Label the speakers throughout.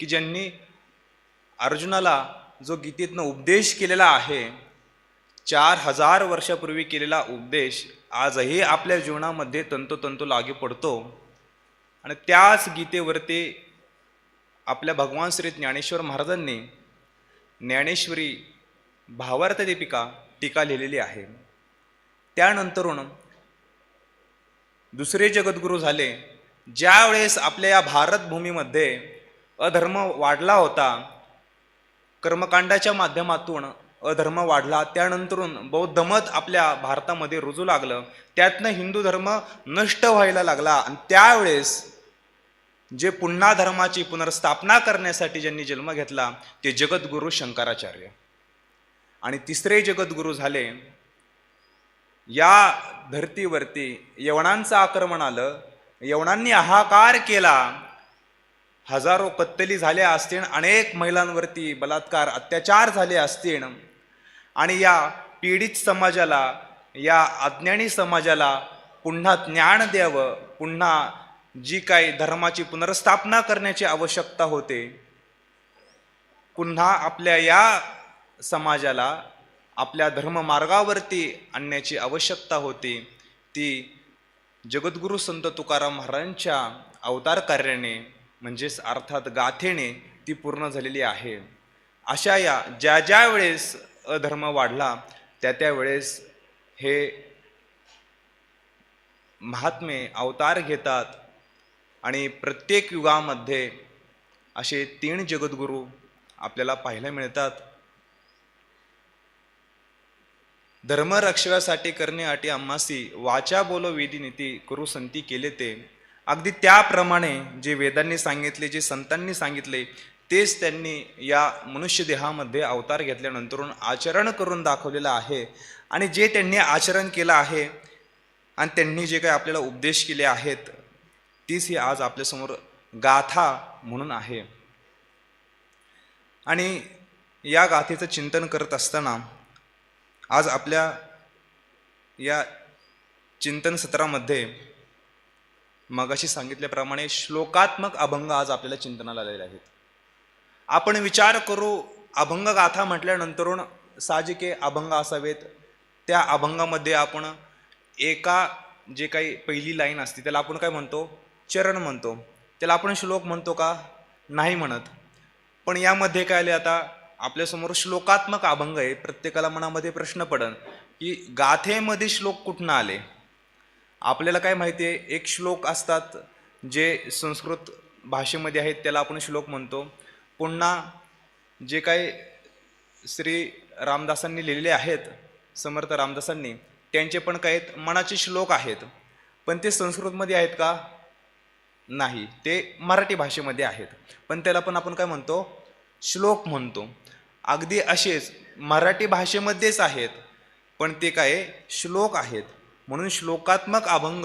Speaker 1: की ज्यांनी अर्जुनाला जो गीतेतनं उपदेश केलेला आहे चार हजार वर्षापूर्वी केलेला उपदेश आजही आपल्या जीवनामध्ये तंतोतंत लागू पडतो. आणि त्याच गीतेवरती आपल्या भगवान श्री ज्ञानेश्वर महाराजांनी ज्ञानेश्वरी भावार्थ दीपिका टीका लिहिलेली आहे. त्यानंतरून दुसरे जगद्गुरू झाले. ज्यावेळेस आपल्या या भारतभूमीमध्ये अधर्म वाढला होता. कर्मकांडाच्या माध्यमातून अधर्म वाढला. त्यानंतरून बौद्ध मत आपल्या भारतामध्ये रुजू लागलं. त्यातनं हिंदू धर्म नष्ट व्हायला लागला. आणि त्यावेळेस जे पुन्हा धर्माची पुनर्स्थापना करण्यासाठी ज्यांनी जन्म घेतला ते जगद्गुरू शंकराचार्य. आणि तिसरे जगद्गुरू झाले. या धर्तीवरती यवणांचं आक्रमण आलं. यवणांनी हाहाकार केला. हजारो कत्तली झाल्या असतील अनेक महिलांवरती बलात्कार अत्याचार झाले असतील. आणि या पीडित समाजाला या अज्ञानी समाजाला पुन्हा ज्ञान द्यावं पुन्हा जी काही धर्माची पुनर्स्थापना करण्याची आवश्यकता होते पुन्हा आपल्या या समाजाला आपल्या धर्ममार्गावरती आणण्याची आवश्यकता होती. ती जगद्गुरू संत तुकाराम महाराजांच्या अवतार कार्याने म्हणजेच अर्थात गाथेने ती पूर्ण झालेली आहे. अशा या ज्या ज्या वेळेस अधर्म वाढला त्या त्या वेळेस हे महात्मे अवतार घेतात आणि प्रत्येक युगामध्ये असे तीन जगद्गुरू आपल्याला पाहायला मिळतात. धर्मरक्षणासाठी करणे अटी अम्मासी वाचा बोलो विधी नीती करू संती केले ते. अगदी त्याप्रमाणे जे वेदांनी सांगितले जे संतांनी सांगितले तेच त्यांनी या मनुष्य देहामध्ये अवतार घेतल्यानंतरून आचरण करून दाखवलेलं आहे. आणि जे त्यांनी आचरण केलं आहे आणि त्यांनी जे काही आपल्याला उपदेश केले आहेत तीच ही आज आपल्यासमोर गाथा म्हणून आहे. आणि या गाथेचं चिंतन करत असताना आज आपल्या या चिंतन सत्रामध्ये मगाशी सांगितल्याप्रमाणे श्लोकात्मक अभंग आज आपल्याला चिंतनाला आलेले आहेत. आपण विचार करू अभंग गाथा म्हटल्यानंतरून साहजिके अभंग असावेत. त्या अभंगामध्ये आपण एका जे काही पहिली लाईन असते त्याला आपण काय म्हणतो? चरण म्हणतो. त्याला आपण श्लोक म्हणतो का? नाही म्हणत. पण यामध्ये काय आले आता? आपल्यासमोर श्लोकात्मक अभंग आहे. प्रत्येकाला मनामध्ये प्रश्न पडन की गाथेमध्ये श्लोक कुठनं आले? आपल्याला काय माहिती आहे एक श्लोक असतात जे संस्कृत भाषेमध्ये आहेत त्याला आपण श्लोक म्हणतो. पुन्हा जे काय श्री रामदासांनी लिहिलेले आहेत समर्थ रामदासांनी त्यांचे पण काय आहेत मनाचे श्लोक आहेत. पण ते संस्कृतमध्ये आहेत का? नाही. ते मराठी भाषेमध्ये आहेत. पण त्याला पण आपण काय म्हणतो? श्लोक म्हणतो. अगदी असेच मराठी भाषेमध्येच आहेत पण ते काय? श्लोक आहेत. म्हणून श्लोकात्मक अभंग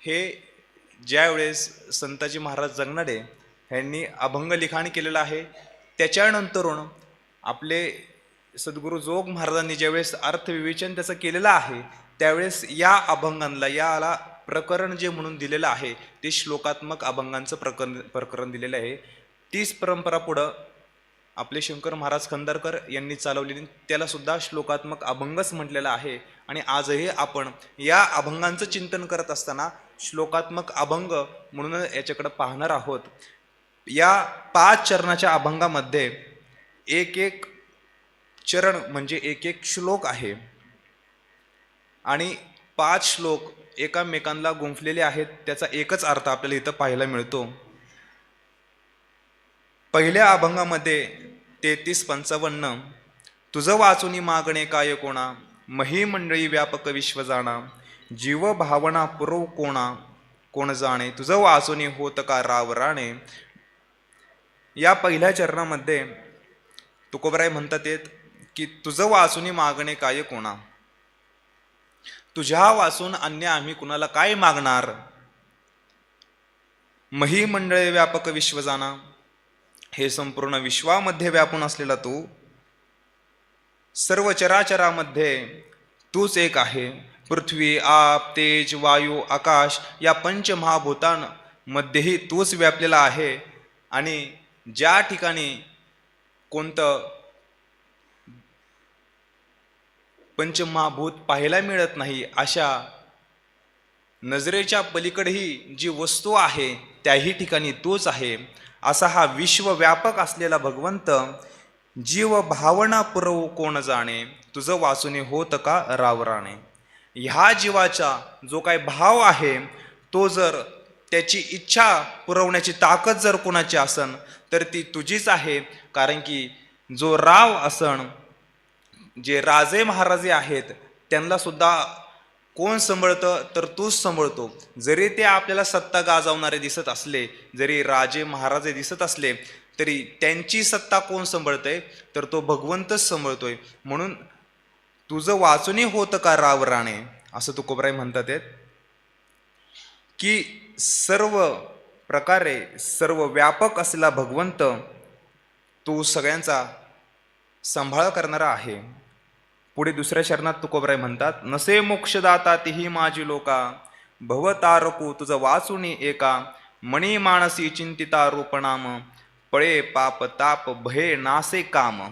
Speaker 1: हे ज्यावेळेस संताजी महाराज जगनाडे ह्यांनी अभंग लिखाण केलेलं आहे त्याच्यानंतरून आपले सद्गुरू जोग महाराजांनी ज्यावेळेस अर्थविवेचन त्याचं केलेलं आहे त्यावेळेस या अभंगांना याला प्रकरण जे म्हणून दिलेलं आहे ते श्लोकात्मक अभंगांचं प्रकरण प्रकरण दिलेलं आहे. तीच परंपरा पुढं आपले शंकर महाराज खंदरकर यांनी चालवलेली त्याला सुद्धा श्लोकात्मक अभंगच म्हटलेला आहे. आणि आजही आपण या अभंगांचं चिंतन करत असताना श्लोकात्मक अभंग म्हणून याच्याकडे पाहणार आहोत. या पाच चरणाच्या अभंगामध्ये एक एक चरण म्हणजे एक एक श्लोक आहे. आणि पाच श्लोक एकामेकांना गुंफलेले आहेत त्याचा एकच अर्थ आपल्याला इथं पाहायला मिळतो. पहिल्या अभंगामध्ये तेहतीस पंचावन्न तुझं वाचुनी मागणे काय कोणा? मही मंडळी व्यापक विश्व जाणा जीव भावना पुरव कोणा? कोण जाणे? तुझं वाचुनी होत का राव राणे? या पहिल्या चरणामध्ये तुकोबराय म्हणतात येत की तुझं वाचुनी मागणे काय कोणा? तुझ्या वाचून अन्य आम्ही कुणाला काय मागणार? मही मंडळे व्यापक विश्व जाणा हे संपूर्ण विश्वामध्ये व्यापून असलेला तू सर्व चराचरामध्ये तूच एक आहे. पृथ्वी आप तेज वायू आकाश या पंचमहाभूतांमध्येही तूच व्यापलेला आहे. आणि ज्या ठिकाणी कोणतं पंचमहाभूत पाहायला मिळत नाही अशा नजरेच्या पलीकडेही जी वस्तू आहे त्याही ठिकाणी तोच आहे. असा हा विश्वव्यापक असलेला भगवंत जीव भावना पुरवू कोण जाणे? तुझं वाचुने होत का रावराणे ह्या जीवाचा जो काय भाव आहे तो जर त्याची इच्छा पुरवण्याची ताकद जर कोणाची असन तर ती तुझीच आहे. कारण की जो राव असन जे राजे महाराजे आहेत त्यांना सुद्धा कोण सांभाळतं तर तूच सांभाळतो. जरी ते आपल्याला सत्ता गाजवणारे दिसत असले जरी राजे महाराजे दिसत असले तरी त्यांची सत्ता कोण सांभाळतंय? तर तो भगवंतच सांभाळतोय. म्हणून तुझं वाचूनही होतं का राव राणे? असं तुकोबराय म्हणतात आहेत. की सर्व प्रकारे सर्व व्यापक असलेला भगवंत तो सगळ्यांचा सांभाळ करणारा आहे. पुढे दुसऱ्या शरणात तुकोबराय म्हणतात नसे मोक्षदाता तिही माझी लोका भवतारकू तुझं वाचुनी एका मणी मानसी चिंतिता रूपणाम पळे पाप ताप भये नासे काम.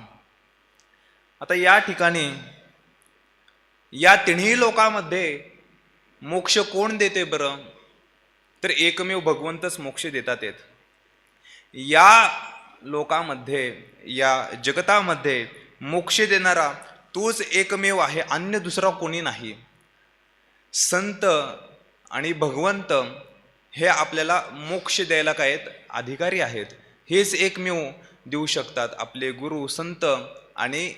Speaker 1: आता या ठिकाणी या तिन्ही लोकांमध्ये मोक्ष कोण देते बरं? तर एकमेव भगवंतच मोक्ष देतात येत या लोकामध्ये या जगतामध्ये मोक्ष देणारा तोच एकमेव आहे अन्य दुसरा कोणी नाही. संत आणि भगवंत हे आपल्याला मोक्ष द्यायला काय आहेत? अधिकारी आहेत. हेच एकमेव देऊ शकतात आपले गुरु संत आणि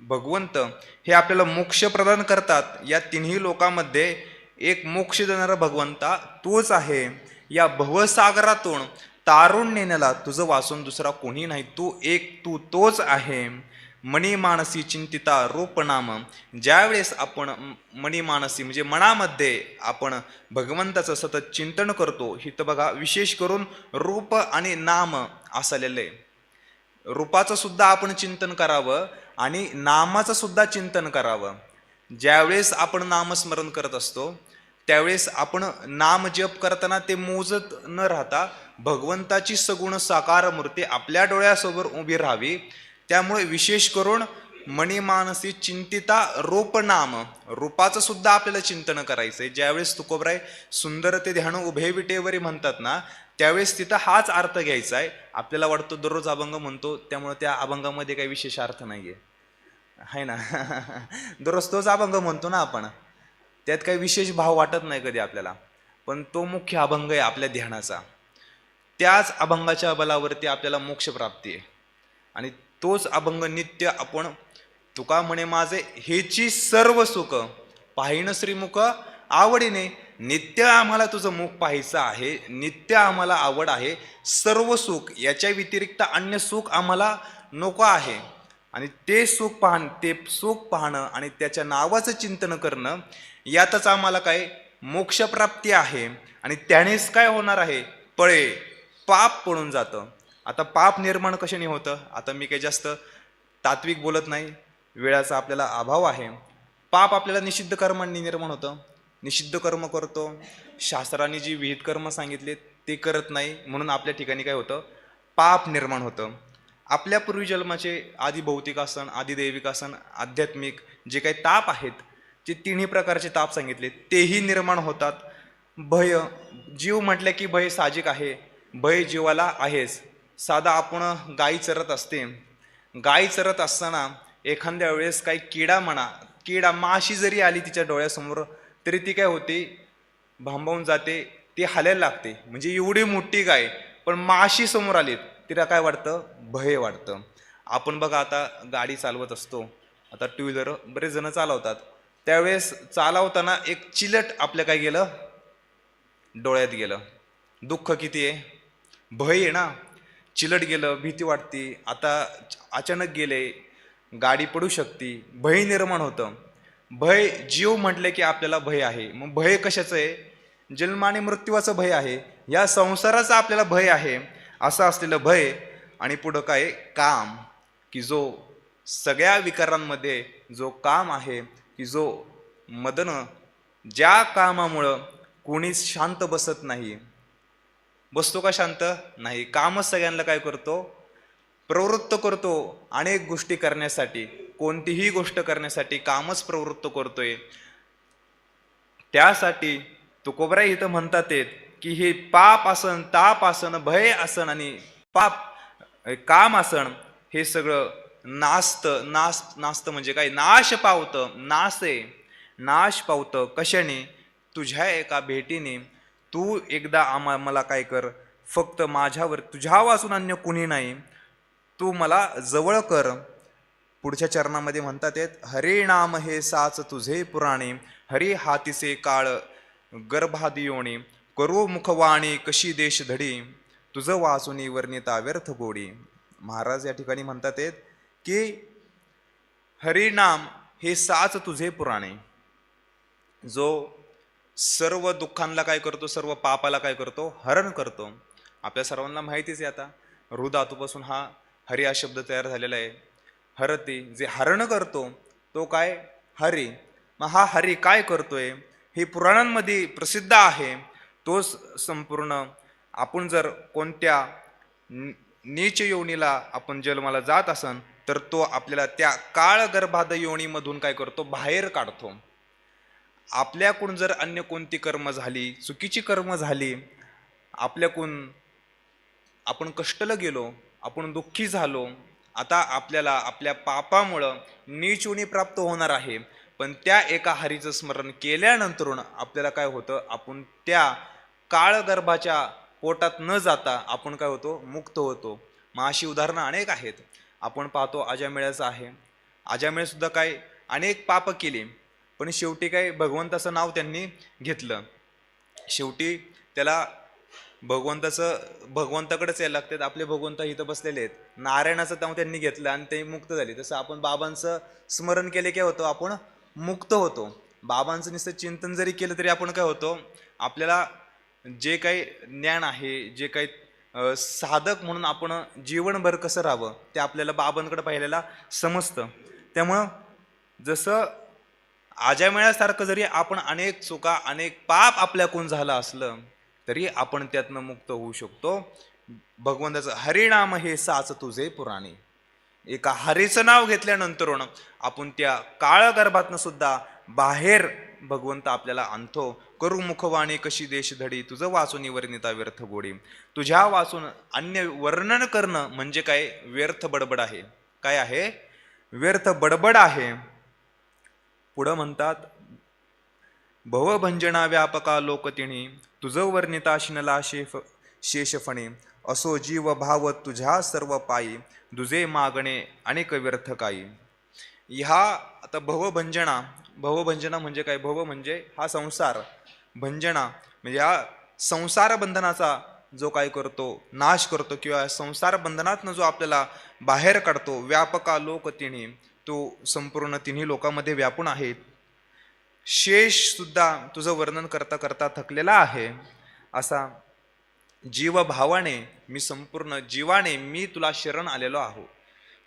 Speaker 1: भगवंत. हे आपल्याला मोक्ष प्रदान करतात. या तिन्ही लोकांमध्ये एक मोक्ष देणारा भगवंता तोच आहे. या भवसागरातून तारून नेण्याला तुझं वाचून दुसरा कोणी नाही. तू एक तू तोच आहे. मणिमानसी चिंतिता रूपनाम. ज्यावेळेस आपण मणिमानसी म्हणजे मनामध्ये आपण भगवंताचं सतत चिंतन करतो हिथं बघा विशेष करून रूप आणि नाम असलेले. रूपाचं सुद्धा आपण चिंतन करावं आणि नामाचं सुद्धा चिंतन करावं. ज्यावेळेस आपण नामस्मरण करत असतो त्यावेळेस आपण नाम जप करताना ते मोजत न राहता भगवंताची सगुण साकार मूर्ती आपल्या डोळ्यासमोर उभी राहावी. त्यामुळे विशेष करून मणिमानसी चिंतिता रोपनाम. रूपाचं सुद्धा आपल्याला चिंतन करायचंय. ज्यावेळेस तुकोबराय सुंदर ते ध्यान उभे विटेवरी म्हणतात ना त्यावेळेस तिथं हाच अर्थ घ्यायचा आहे आपल्याला वाटतो दररोज अभंग म्हणतो त्यामुळे त्या अभंगामध्ये काही विशेष अर्थ नाही आहे ना? दररोज तोच अभंग म्हणतो ना आपण. त्यात काही विशेष भाव वाटत नाही कधी आपल्याला. पण तो मुख्य अभंग आहे आपल्या ध्यानाचा. त्याच अभंगाच्या बलावरती आपल्याला मोक्ष प्राप्ती आहे. आणि तोच अभंग नित्य आपण तुका म्हणे माझे हेची सर्व सुख. पाहिन श्रीमुख आवडीने. नित्य आम्हाला तुझं मुख पाहायचं आहे. नित्य आम्हाला आवड आहे. सर्व सुख याच्या व्यतिरिक्त अन्य सुख आम्हाला नको आहे. आणि ते सुख पाहणं ते सुख पाहणं आणि त्याच्या नावाचं चिंतन करणं यातच आम्हाला काय? मोक्षप्राप्ती आहे. आणि त्यानेच काय होणार आहे? पळे पाप पडून जातं. आता पाप निर्माण कशाने होतं? आता मी काही जास्त तात्विक बोलत नाही. वेळाचा आपल्याला अभाव आहे. पाप आपल्याला निषिद्ध कर्मांनी निर्माण होतं. निषिद्ध कर्म करतो. शास्त्राने जी विहित कर्म सांगितले ते करत नाही. म्हणून आपल्या ठिकाणी काय होतं? पाप निर्माण होतं. आपल्या पूर्वी जन्माचे आधी भौतिक आसन आधी दैविक आसन आध्यात्मिक जे काही ताप आहेत जे तिन्ही प्रकारचे ताप सांगितले तेही निर्माण होतात. भय जीव म्हटलं की भय साहजिक आहे. भय जीवाला आहेच. साधा आपण गाई चरत असते. गाई चरत असताना एखाद्या वेळेस काही किडा म्हणा किडा माशी जरी आली तिच्या डोळ्यासमोर तरी ती काय होते? भांबावून जाते ती हालायला लागते. म्हणजे एवढी मोठी गाय पण माशी समोर आलीत तिला काय वाटतं? भय वाटतं. आपण बघा आता गाडी चालवत असतो. आता टू व्हीलर बरेच जण चालवतात. त्यावेळेस चालवताना एक चिलट आपल्या काय गेलं? डोळ्यात गेलं. दुःख किती आहे? भय आहे ना? चिलट गेलं भीती वाटते. आता अचानक गेले गाडी पडू शकते भय निर्माण होतं. भय जीव म्हटले की आपल्याला भय आहे. मग भय कशाचं आहे? जन्म आणि मृत्यूवाचं भय आहे. या संसाराचं आपल्याला भय आहे. असं असलेलं भय आणि पुढं काय? काम. की जो सगळ्या विकारांमध्ये जो काम आहे की जो मदन ज्या कामामुळं कोणीच शांत बसत नाही. बसतो का शांत? नाही. कामच सगळ्यांना काय करतो? प्रवृत्त करतो अनेक गोष्टी करण्यासाठी. कोणतीही गोष्ट करण्यासाठी कामच प्रवृत्त करतोय. त्यासाठी तुकोबरा इथं म्हणतात येत की हे पाप आसन ताप आसन भय आसन आणि पाप काम आसन हे सगळं नास्त नास नास्त म्हणजे काय? नाश पावतं नासे. नाश पावतं कशाने? तुझ्या एका भेटीने तू एकदा आम्हा मला काय कर. फक्त माझ्यावर तुझ्या वाचून अन्य कुणी नाही. तू मला जवळ कर. पुढच्या चरणामध्ये म्हणतात येत हरे नाम हे साच तुझे पुराणे. हरी हातीसे काळ गर्भादियोणी करो मुखवाणी कशी देश धडी. तुझं वाचुनी वर्णिता व्यर्थ गोडी महाराज या ठिकाणी म्हणतात येत की हरिनाम हे साच तुझे पुराणे. जो सर्व दुःखांना काय करतो सर्व पापाला काय करतो? हरण करतो. आपल्या सर्वांना माहितीच आहे आता हृदातूपासून हा हरी हा शब्द तयार झालेला आहे. हरती जे हरण करतो तो काय? हरी. मग हा हरी काय करतोय? हे पुराणांमध्ये प्रसिद्ध आहे. तो स- संपूर्ण आपण जर कोणत्या नीच योनीला आपण जन्माला जात असन तर तो आपल्याला त्या काळ गर्भाद योनीमधून काय करतो? बाहेर काढतो. आपल्याकडून जर अन्य कोणती कर्म झाली चुकीची कर्म झाली आपल्याकडून आपण कष्टला गेलो आपण दुःखी झालो आता आपल्याला आपल्या पापामुळं नीचुनी प्राप्त होणार आहे. पण त्या एका हरीचं स्मरण केल्यानंतरून आपल्याला काय होतं? आपण त्या काळगर्भाच्या पोटात न जाता आपण काय होतो? मुक्त होतो. मग अशी उदाहरणं अनेक आहेत. आपण पाहतो अजामेळ्याचं आहे. आजामेळसुद्धा काय? अनेक पाप केले. पण शेवटी काय भगवंताचं नाव त्यांनी घेतलं. शेवटी त्याला भगवंताचं भगवंताकडेच यायला लागतात. आपले भगवंत इथं बसलेले आहेत. नारायणाचं नाव त्यांनी घेतलं आणि ते मुक्त झाले. तसं आपण बाबांचं स्मरण केले काय होतो आपण मुक्त होतो. बाबांचं नुसतं चिंतन जरी केलं तरी आपण काय होतो आपल्याला जे काही ज्ञान आहे जे काही साधक म्हणून आपण जीवनभर कसं राहावं ते आपल्याला बाबांकडे पाहिलेला समजतं. त्यामुळं जसं आजामेळ्यासारखं जरी आपण अनेक चुका अनेक पाप आपल्याकडून झालं असलं तरी आपण त्यातनं मुक्त होऊ शकतो. भगवंताचं हरिनाम हे साच तुझे पुराणे. एका हरीचं नाव घेतल्यानंतर आपण त्या काळगर्भातनं सुद्धा बाहेर भगवंत आपल्याला आणतो. करू मुखवाणी कशी देश धडी तुझं वाचून वर्णिता व्यर्थ गोडी. तुझ्या वाचून अन्य वर्णन करणं म्हणजे काय? व्यर्थ बडबड आहे. काय आहे? व्यर्थ बडबड आहे. पुढं म्हणतात भवभंजना व्यापका लोकतिणी तुझं वर्णिता शिनला शेफ शेषफणे असो जीव भाव तुझ्या सर्व पायी दुजे मागणे अनेक व्यर्थ काही ह्या आता भवभंजना भवभंजना म्हणजे काय? भव म्हणजे हा संसार. भंजना म्हणजे हा संसार बंधनाचा जो काय करतो नाश करतो किंवा संसार बंधनातनं जो आपल्याला बाहेर काढतो व्यापका लोक तो संपूर्ण तिन्ही लोकांमध्ये व्यापून आहे. शेषसुद्धा तुझं वर्णन करता करता थकलेला आहे. असा जीवभावाने मी संपूर्ण जीवाने मी तुला शरण आलेलो आहो.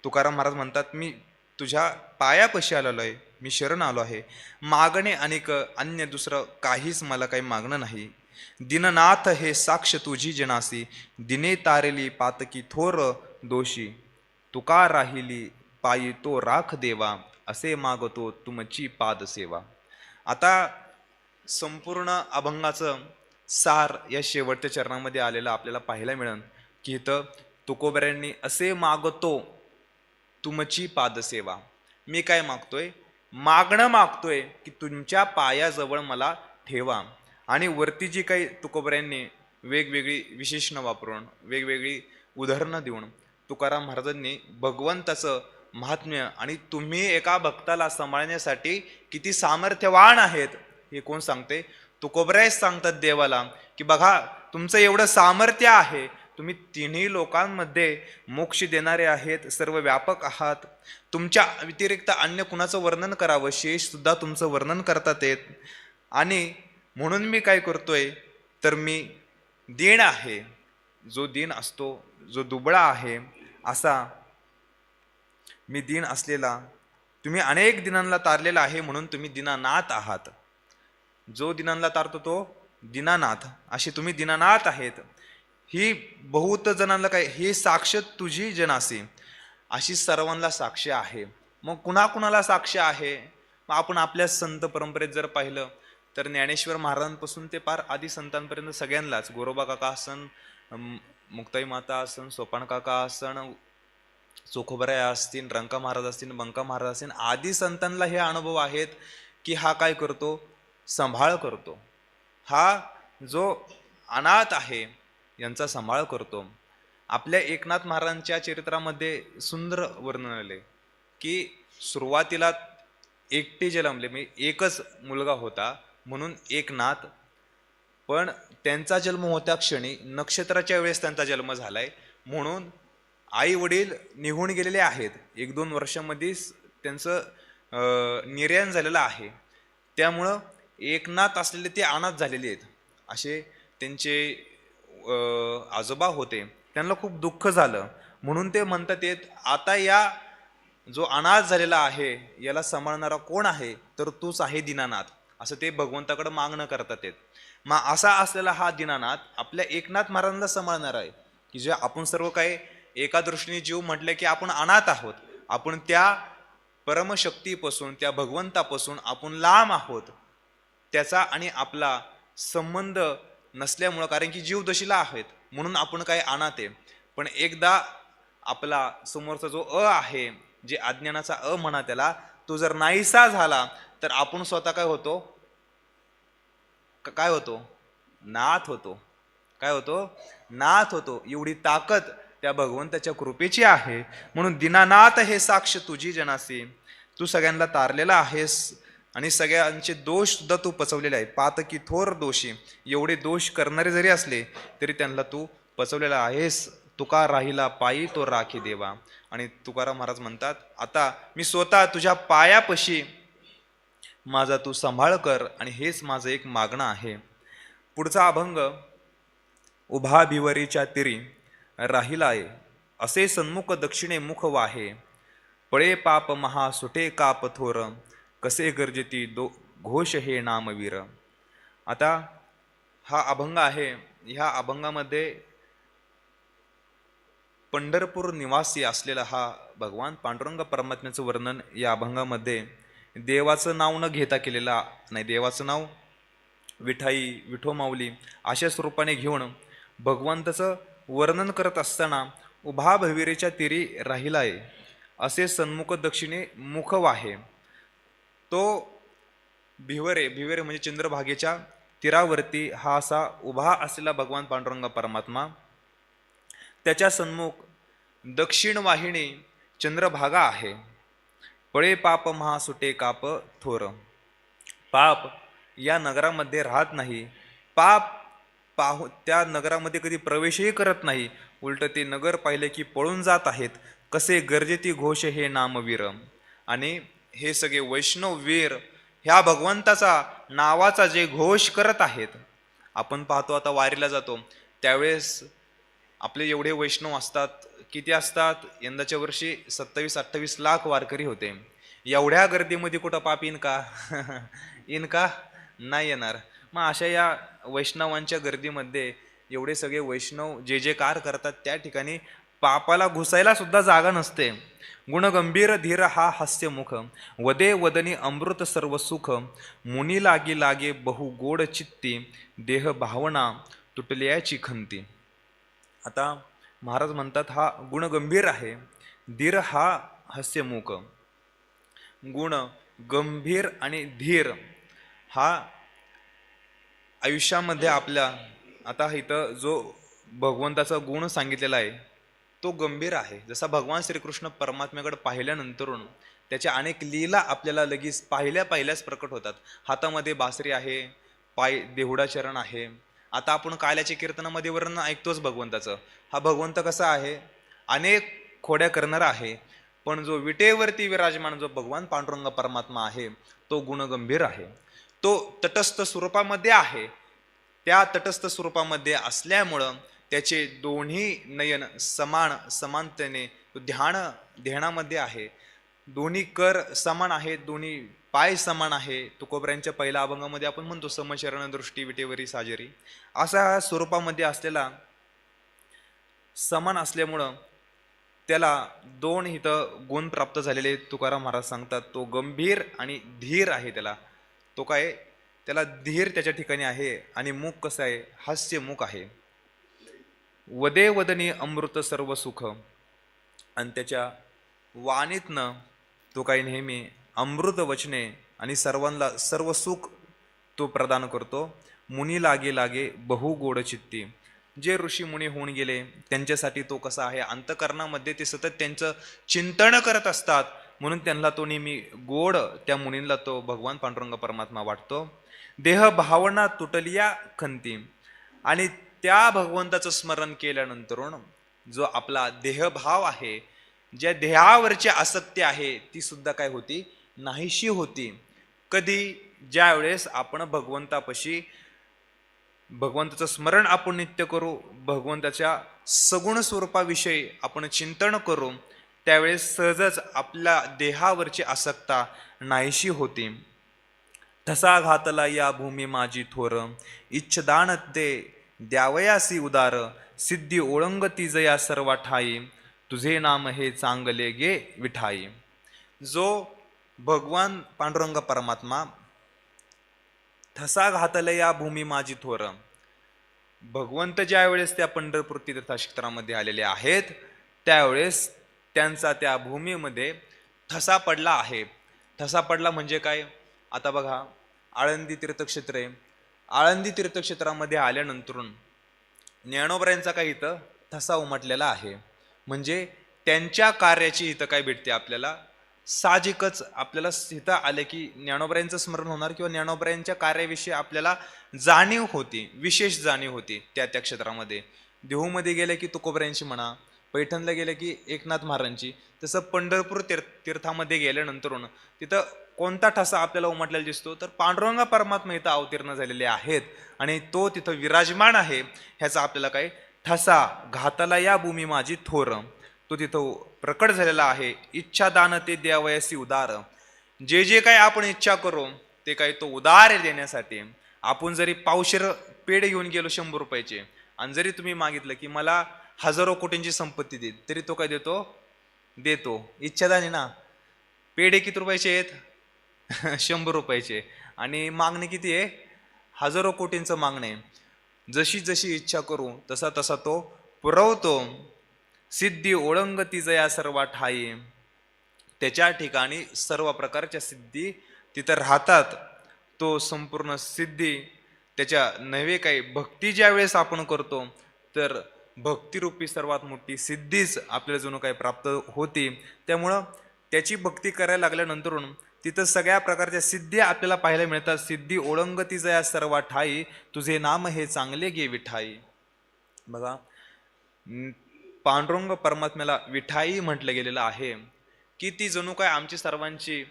Speaker 1: तुकाराम महाराज म्हणतात मी तुझ्या पायापाशी आलेलो आहे. मी शरण आलो आहे. मागणे अनेक अन्य दुसरं काहीच मला काही मागणं नाही. दिननाथ हे साक्ष तुझी जनासी. दिने तारेली पातकी थोर दोषी. तुका राहिली पायी तो राख देवा असे मागतो तुमची पादसेवा आता संपूर्ण अभंगाचं सार या शेवटच्या चरणामध्ये आलेलं आपल्याला पाहायला मिळेल की इथं तुकोबऱ्यांनी असे मागतो तुमची पादसेवा मी काय मागतोय? मागणं मागतोय की तुमच्या पायाजवळ मला ठेवा. आणि वरती जी काही तुकोबऱ्यांनी वेगवेगळी विशेषणं वापरून वेगवेगळी उदाहरणं देऊन तुकाराम महाराजांनी भगवंताचं महात्म्य. आणि तुम्ही एका भक्ताला सांभाळण्यासाठी किती सामर्थ्यवान आहेत हे कोण सांगते? तुकोबरायच सांगतात देवाला की बघा तुमचं एवढं सामर्थ्य आहे तुम्ही तिन्ही लोकांमध्ये मोक्ष देणारे आहेत सर्व व्यापक आहात. तुमच्या व्यतिरिक्त अन्य कुणाचं वर्णन करावं? शेषसुद्धा तुमचं वर्णन करतात येत आणि म्हणून मी काय करतोय तर मी दीन आहे. जो दीन असतो जो दुबळा आहे असा मी दिन असलेला तुम्ही अनेक दिनांना तारलेला आहे म्हणून तुम्ही दिनानाथ आहात. जो दिनांना तारतो तो दिनानाथ. असे तुम्ही दिनानाथ आहेत. ही बहुत जणांना काय हे साक्ष तुझी जनासी अशी सर्वांना साक्ष आहे. मग कुणाकुणाला साक्ष आहे? मग आपण आपल्या संत परंपरेत जर पाहिलं तर ज्ञानेश्वर महाराजांपासून ते पार आदी संतांपर्यंत सगळ्यांनाच. गोरोबा काका असन मुक्ताई माता असन सोपान काका असन चोखोबराया असतील रंका महाराज असतील बंका महाराज असतील आदी संतांना हे अनुभव आहेत की हा काय करतो? सांभाळ करतो. हा जो अनाथ आहे यांचा सांभाळ करतो. आपल्या एकनाथ महाराजांच्या चरित्रामध्ये सुंदर वर्णन आले की सुरुवातीला एकटे जन्मले म्हणजे एकच मुलगा होता म्हणून एकनाथ. पण त्यांचा जन्म होत्या क्षणी नक्षत्राच्या वेळेस त्यांचा जन्म झालाय म्हणून आई वडील निघून गेलेले आहेत. एक दोन वर्षामध्येच त्यांचं अं, निर्याण झालेलं आहे. त्यामुळं एकनाथ असलेले ते अनाथ झालेले आहेत. असे त्यांचे आजोबा होते. त्यांना खूप दुःख झालं. म्हणून ते म्हणतात येत आता या जो अनाथ झालेला आहे याला सांभाळणारा कोण आहे? तर तूच आहे दिनानाथ. असं ते भगवंताकडे मागणं करतात येत मग असा असलेला हा दिनानाथ आपल्या एकनाथ महाराजांना सांभाळणार आहे. की जे आपण सर्व काही एका दृष्टीने जीव म्हटलं की आपण अनाथ आहोत. आपण त्या परमशक्तीपासून त्या भगवंतापासून आपण लांब आहोत. त्याचा आणि आपला संबंध नसल्यामुळं कारण की जीव दशीला आहेत म्हणून आपण काय अनाथ आहे. पण एकदा आपला समोरचा जो अ आहे जे अज्ञानाचा अ म्हणा त्याला तो जर नाहीसा झाला तर आपण स्वतः काय होतो? काय होतो? नाथ होतो. काय होतो? नाथ होतो. एवढी ताकद त्या भगवंताच्या कृपेची आहे. म्हणून दिनानाथ हे साक्ष तुझी जनासी. तू सगळ्यांना तारलेला आहेस आणि सगळ्यांचे दोष सुद्धा तू पचवलेले आहे. पातकी थोर दोषी. एवढे दोष करणारे जरी असले तरी त्यांना तू पचवलेला आहेस. तुका राहिला पायी तो राखी देवा. आणि तुकाराम महाराज म्हणतात आता मी स्वतः तुझ्या पायापशी माझा तू सांभाळ कर आणि हेच माझं एक मागणं आहे. पुढचा अभंग उभा भिवरीच्या तिरी. राहिलाय. असे सन्मुख दक्षिणे मुख वाहे. पळे पाप महा सुटे काप थोर. कसे गरजती दो घोष हे नामवीर. आता हा अभंग आहे. ह्या अभंगामध्ये पंढरपूर निवासी असलेला हा भगवान पांडुरंग परमात्म्याचं वर्णन या अभंगामध्ये देवाचं नाव न घेता केलेला नाही देवाचं नाव विठाई विठो माऊली अशा स्वरूपाने घेऊन भगवंताचं वर्णन करत असताना उभा भविरेच्या तीरी आहे असे सन्मुख दक्षिणे मुख वाहे. तो भिवरे भिवरे म्हणजे चंद्रभागेच्या तीरावरती हा असा उभा असलेला भगवान पांडुरंग परमात्मा. त्याच्या सन्मुख दक्षिण वाहिनी चंद्रभागा आहे. पळे पाप महासुटे काप थोर. पाप या नगरामध्ये राहत नाही. पाप पाहू त्या नगरामध्ये कधी प्रवेशही करत नाही. उलट ते नगर पाहिले की पळून जात आहेत. कसे गरजेती घोष हे नामवीर आणि हे सगळे वैष्णव वीर ह्या भगवंताचा नावाचा जे घोष करत आहेत. आपण पाहतो आता वारीला जातो. त्यावेळेस आपले एवढे वैष्णव असतात. किती असतात? यंदाच्या वर्षी सत्तावीस अठ्ठावीस लाख वारकरी होते. एवढ्या गर्दीमध्ये कुठं पाप येईन का? येईन का? नाही येणार. मग अशा या वैष्णवांच्या गर्दीमध्ये एवढे सगळे वैष्णव जे जे कार करतात त्या ठिकाणी पापाला घुसायला सुद्धा जागा नसते. गुणगंभीर धीर हा हास्यमुख. वदे वदनी अमृत सर्व सुख. मुनी लागी लागे बहु गोड चित्ती. देह भावना तुटल्याची खंती. आता महाराज म्हणतात हा गुणगंभीर आहे. धीर हा हास्यमुख. गुण गंभीर आणि धीर हा आयुष्यामध्ये आपल्या आता इथं जो भगवंताचा गुण सांगितलेला आहे तो गंभीर आहे. जसा भगवान श्रीकृष्ण परमात्म्याकडे पाहिल्यानंतरून त्याच्या अनेक लीला आपल्याला लगेच पाहिल्या पाहिल्याच प्रकट होतात. हातामध्ये बासरी आहे पाय देहुडाचरण आहे. आता आपण काल्याच्या कीर्तनामध्ये वर्णन ऐकतोच भगवंताचं. हा भगवंत कसा आहे? अनेक खोड्या करणारा आहे पण जो विटेवरती विराजमान जो भगवान पांडुरंग परमात्मा आहे तो गुणगंभीर आहे. तो तटस्थ स्वरूपामध्ये आहे. त्या तटस्थ स्वरूपामध्ये असल्यामुळं त्याचे दोन्ही नयन समान समानतेने ध्यान ध्यानामध्ये आहे. दोन्ही कर समान आहेत दोन्ही पाय समान आहे. तुकोबऱ्यांच्या पहिल्या अभंगामध्ये आपण म्हणतो समचरण दृष्टी विटेवरी साजरी. असा स्वरूपामध्ये असलेला समान असल्यामुळं त्याला दोन इथं गुण प्राप्त झालेले तुकाराम महाराज सांगतात. तो गंभीर आणि धीर आहे त्याला. तो काय त्याला धीर त्याच्या ठिकाणी आहे आणि मुख कसं आहे? हास्य मुख आहे. वदे वदनी अमृत सर्व सुख. आणि त्याच्या वाणीतनं तो काही नेहमी अमृत वचने आणि सर्वांना सर्व सुख तो प्रदान करतो. मुनी लागे लागे बहु गोड चित्ती. जे ऋषी मुनी होऊन गेले त्यांच्यासाठी तो कसा आहे? अंतकरणामध्ये ते सतत त्यांचं चिंतन करत असतात. म्हणून त्यांना तो नेहमी गोड त्या मुनींना तो भगवान पांडुरंग परमात्मा वाटतो. देह भावना तुटलिया खंती. आणि त्या भगवंताचं स्मरण केल्यानंतरून जो आपला देहभाव आहे ज्या देहावरची आसक्ती आहे ती सुद्धा काय होती? नाहीशी होती. कधी? ज्या वेळेस आपण भगवंतापाशी भगवंताचं स्मरण आपण नित्य करू भगवंताच्या सगुण स्वरूपाविषयी आपण चिंतन करू त्यावेळेस सहजच आपल्या देहावरची आसक्ता नाहीशी होती. ठसा घातला या भूमी माझी थोर. इच्छदान ते द्यावयासी उदार. सिद्धी ओळंगती जया सर्व ठाई. तुझे नाम हे चांगले गे विठाई. जो भगवान पांडुरंग परमात्मा. ठसा घातले या भूमी माझी थोर. भगवंत ज्या वेळेस त्या पंढरपूर तीर्थक्षेत्रामध्ये आलेले आहेत त्यावेळेस त्यांचा त्या भूमीमध्ये ठसा पडला आहे. ठसा पडला म्हणजे काय? आता बघा आळंदी तीर्थक्षेत्र. आहे आळंदी तीर्थक्षेत्रामध्ये आल्यानंतरून ज्ञानोबरायांचा काही इथं ठसा उमटलेला आहे. म्हणजे त्यांच्या कार्याची इथं काय भेटते आपल्याला? साहजिकच आपल्याला इथं आले की ज्ञानोबरायांचं स्मरण होणार किंवा ज्ञानोबरायांच्या कार्याविषयी आपल्याला जाणीव होती विशेष जाणीव होती त्या त्या क्षेत्रामध्ये. देहूमध्ये गेले की तुकोबऱ्यांची म्हणा पैठणला गेलं की एकनाथ महाराजांची. तसं पंढरपूर तीर्थ तीर्थामध्ये गेल्यानंतरून तिथं कोणता ठसा आपल्याला उमटलेला दिसतो? तर पांडुरंगा परमात्मा इथं अवतीर्ण झालेले आहेत. आणि तो तिथं विराजमान आहे ह्याचा आपल्याला काय ठसा. घाताला या भूमी माझी थोर. तो तिथं प्रकट झालेला आहे. इच्छा दान ते द्यावयासी उदार. जे जे काय आपण इच्छा करू ते काय तो उदार देण्यासाठी. आपण जरी पावशेर पेढे घेऊन गेलो शंभर रुपयाचे आणि जरी तुम्ही मागितलं की मला हजारो कोटींची संपत्ती देत तरी तो काय देतो? देतो. इच्छादानी ना. पेढे किती रुपयाचे आहेत? शंभर रुपयाचे. आणि मागणी किती आहे? हजारो कोटींचं मागणं आहे. जशी जशी इच्छा करू तसा तसा तो पुरवतो. सिद्धी ओळंगती या सर्व ठाई. त्याच्या ठिकाणी सर्व प्रकारच्या सिद्धी तिथं राहतात. तो संपूर्ण सिद्धी त्याच्या नव्हे काही भक्ती ज्या वेळेस आपण करतो तर भक्तिरूपी सर्वात मोठी सिद्धीच आपल्याला जणू काही प्राप्त होती. त्यामुळं त्याची भक्ती करायला लागल्यानंतरून तिथं सगळ्या प्रकारच्या सिद्धी आपल्याला पाहायला मिळतात. सिद्धी ओळंगती जया सर्व ठाई तुझे नाम हे चांगले गे विठाई. बघा पांडुरंग परमात्म्याला विठाई म्हटलं गेलेलं आहे. की ती जणू काय आमची सर्वांची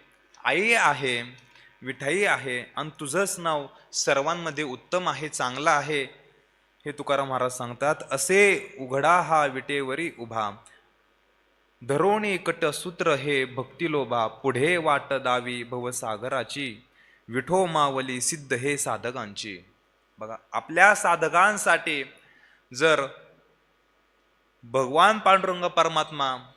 Speaker 1: आई आहे विठाई आहे आणि तुझंच नाव सर्वांमध्ये उत्तम आहे चांगलं आहे हे तुकाराम महाराज सांगतात असे उघडा हा विटेवरी उभा. धरोणी कट सूत्र हे भक्तिलोभा. पुढे वाट दावी भवसागराची. विठो मावली सिद्ध हे साधकांची. बघा आपल्या साधकांसाठी जर भगवान पांडुरंग परमात्मा